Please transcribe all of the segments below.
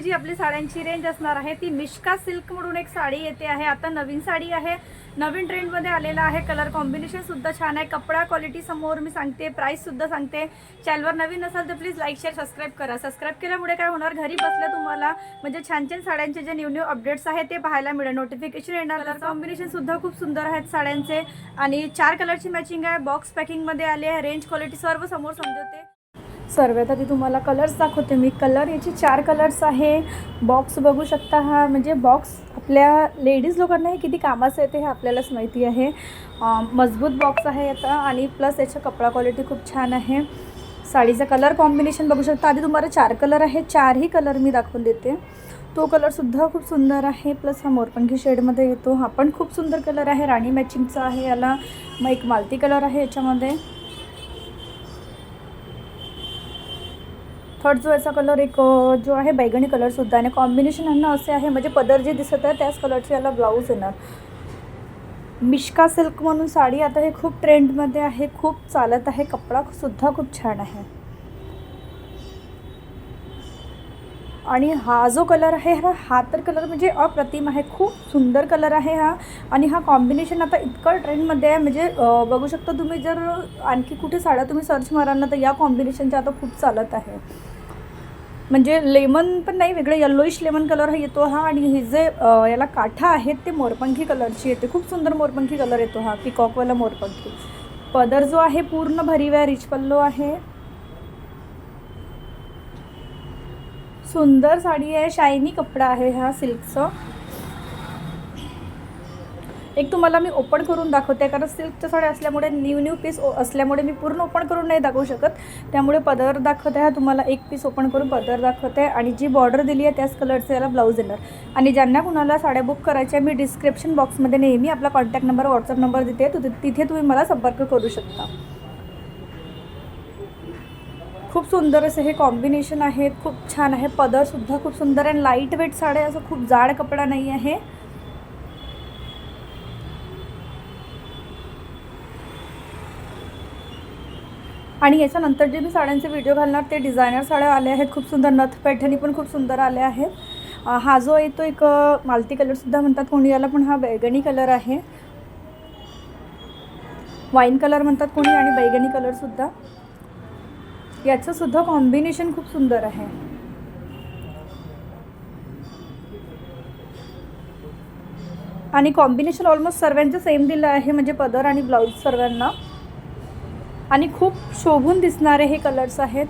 जी आपली साड्यांची रेंज असणार आहे ती मिश्का सिल्क म्हणून एक साडी येते आहे. आता नवीन साडी आहे. नवीन ट्रेंडमध्ये आलेला आहे. कलर कॉम्बिनेशन सुद्धा छान आहे. कपडा क्वालिटी समोर मी सांगते प्राईससुद्धा सांगते. चॅनलवर नवीन असाल तर प्लीज लाईक शेअर सबस्क्राईब करा. सबस्क्राईब केल्यामुळे काय होणार? घरी बसल्या तुम्हाला म्हणजे छान छान साड्यांचे जे न्यू न्यू अपडेट्स आहेत ते पाहायला मिळेल. नोटिफिकेशन येणार. कलर कॉम्बिनेशन सुद्धा खूप सुंदर आहेत साड्यांचे. आणि चार कलरची मॅचिंग आहे. बॉक्स पॅकिंगमध्ये आले आहे. रेंज क्वालिटी सर्व समोर समजवते सर्व तर ती तुम्हाला कलर्स दाखवते. मी कलर याचे चार कलर्स आहे. बॉक्स बघू शकता हा. म्हणजे बॉक्स आपल्या लेडीज लोकांना हे किती कामाचं येते हे आपल्यालाच माहिती आहे. मजबूत बॉक्स आहे आता आणि प्लस याचा कपडा क्वालिटी खूप छान आहे. साडीचा कलर कॉम्बिनेशन बघू शकता. आधी तुम्हाला चार कलर आहे. चारही कलर मी दाखवून देते. तो कलरसुद्धा खूप सुंदर आहे. प्लस हा मोरपंखी शेडमध्ये येतो. हा पण खूप सुंदर कलर आहे. राणी मॅचिंगचा आहे याला. मग एक मालती कलर आहे याच्यामध्ये. थर्ड जो याचा कलर एक जो आहे बैगणी कलरसुद्धा आणि कॉम्बिनेशन यांना असे आहे. म्हणजे पदर जे दिसत आहे त्याच कलरचे याला ब्लाऊज येणार. मिश्का सिल्क म्हणून साडी आता हे खूप ट्रेंडमध्ये आहे खूप चालत आहे. कपडासुद्धा खूप छान आहे. आणि हा जो कलर आहे हा हा तर कलर म्हणजे अप्रतिम आहे. खूप सुंदर कलर आहे हा. आणि हा कॉम्बिनेशन आता इतकं ट्रेंडमध्ये आहे म्हणजे बघू शकता तुम्ही जर आणखी कुठे साड्या तुम्ही सर्च माराल ना तर या कॉम्बिनेशनच्या आता खूप चालत आहे. म्हणजे लेमन पण नाही वेगळं यल्लोइश लेमन कलर हा येतो हा आणि हे जे याला काठा आहेत ते मोरपंखी कलरची येते. खूप सुंदर मोरपंखी कलर येतो हा पिकॉकवाला मोरपंखी. पदर जो आहे पूर्ण भरीव रिच पल्लो आहे. सुंदर साडी आहे शायनी कपडा आहे हा सिल्कचं. एक तुम्हाला मी ओपन करून दाखवते कारण सिल्कच्या साड्या असल्यामुळे न्यू न्यू पीस असल्यामुळे मी पूर्ण ओपन करून नाही दाखवू शकत. त्यामुळे पदर दाखवते हा तुम्हाला एक पीस ओपन करून पदर दाखवते. आणि जी बॉर्डर दिली आहे त्याच कलरचं याला ब्लाऊज येणार. आणि ज्यांना कुणाला साड्या बुक करायच्या मी डिस्क्रिप्शन बॉक्समध्ये नेहमी आपला कॉन्टॅक्ट नंबर व्हॉट्सअप नंबर देते. तिथे तुम्ही मला संपर्क करू शकता. खूप सुंदर असे हे कॉम्बिनेशन आहेत. खूप छान आहे. पदरसुद्धा खूप सुंदर आहे. लाइट वेट साड्या असं खूप जाड कपडा नाही आहे. आणि याच्यानंतर जे मी साड्यांचे व्हिडिओ घालणार ते डिझायनर साड्या आल्या आहेत. खूप सुंदर नथ पैठणी पण खूप सुंदर आल्या आहेत. हा जो आहे तो एक मालती कलरसुद्धा म्हणतात कोणी याला पण हा बैगणी कलर आहे. वाईन कलर म्हणतात कोणी आणि बैगणी कलरसुद्धा याचंसुद्धा कॉम्बिनेशन खूप सुंदर आहे. आणि कॉम्बिनेशन ऑलमोस्ट सर्वांचं सेम दिलं आहे म्हणजे पदर आणि ब्लाऊज सर्वांना. आणि खूप शोभून दिसणारे हे कलर्स आहेत.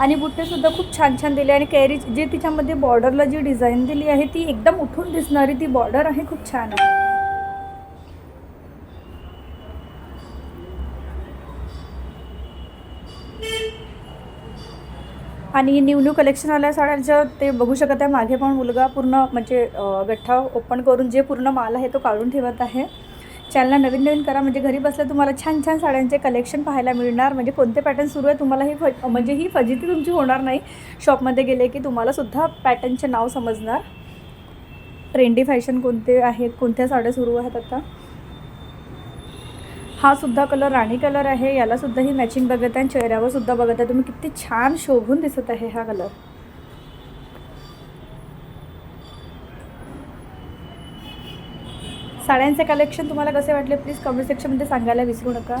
आणि बुट्टेसुद्धा खूप छान छान दिले आणि कॅरी जे तिच्यामध्ये बॉर्डरला जी डिझाईन दिली आहे ती एकदम उठून दिसणारी ती बॉर्डर आहे खूप छान आहे. आणि न्यू न्यू कलेक्शन आल्या साड्यांचं ते बघू शकत आहे. मागे पण मुलगा पूर्ण म्हणजे गठ्ठा ओपन करून जे पूर्ण माल आहे तो काढून ठेवत आहे. चॅनलला नवीन नवीन करा. म्हणजे घरी बसल्या तुम्हाला छान छान साड्यांचे कलेक्शन पाहायला मिळणार. म्हणजे कोणते पॅटर्न सुरू आहे तुम्हाला ही फ म्हणजे ही फजिती तुमची होणार नाही. शॉपमध्ये गेले की तुम्हालासुद्धा पॅटर्नचे नाव समजणार. ट्रेंडी फॅशन कोणते आहेत? कोणत्या साड्या सुरू आहेत आता? हा सुद्धा कलर राणी कलर आहे. याला सुद्धा ही मॅचिंग बघत आहे. चेहऱ्यावर सुद्धा बघत आहे. तुम्ही किती छान शोभून दिसत आहे हा कलर साड्यांचे कलेक्शन तुम्हाला कसे वाटले? प्लीज कमेंट सेक्शनमध्ये सांगायला विसरू नका.